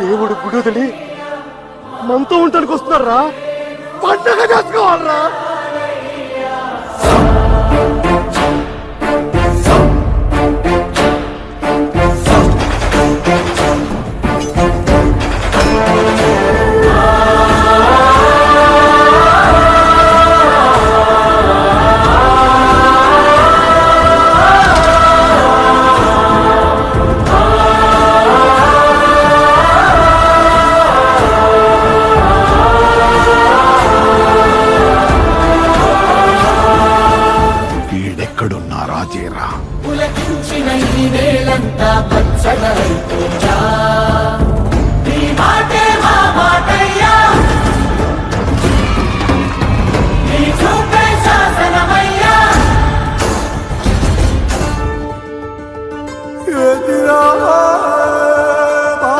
దేవుడు గుడి వదిలి మనతో ఉండడానికి వస్తున్నారా? పండగ చేసుకోవాలరా? ఎక్కడున్నారా తీరా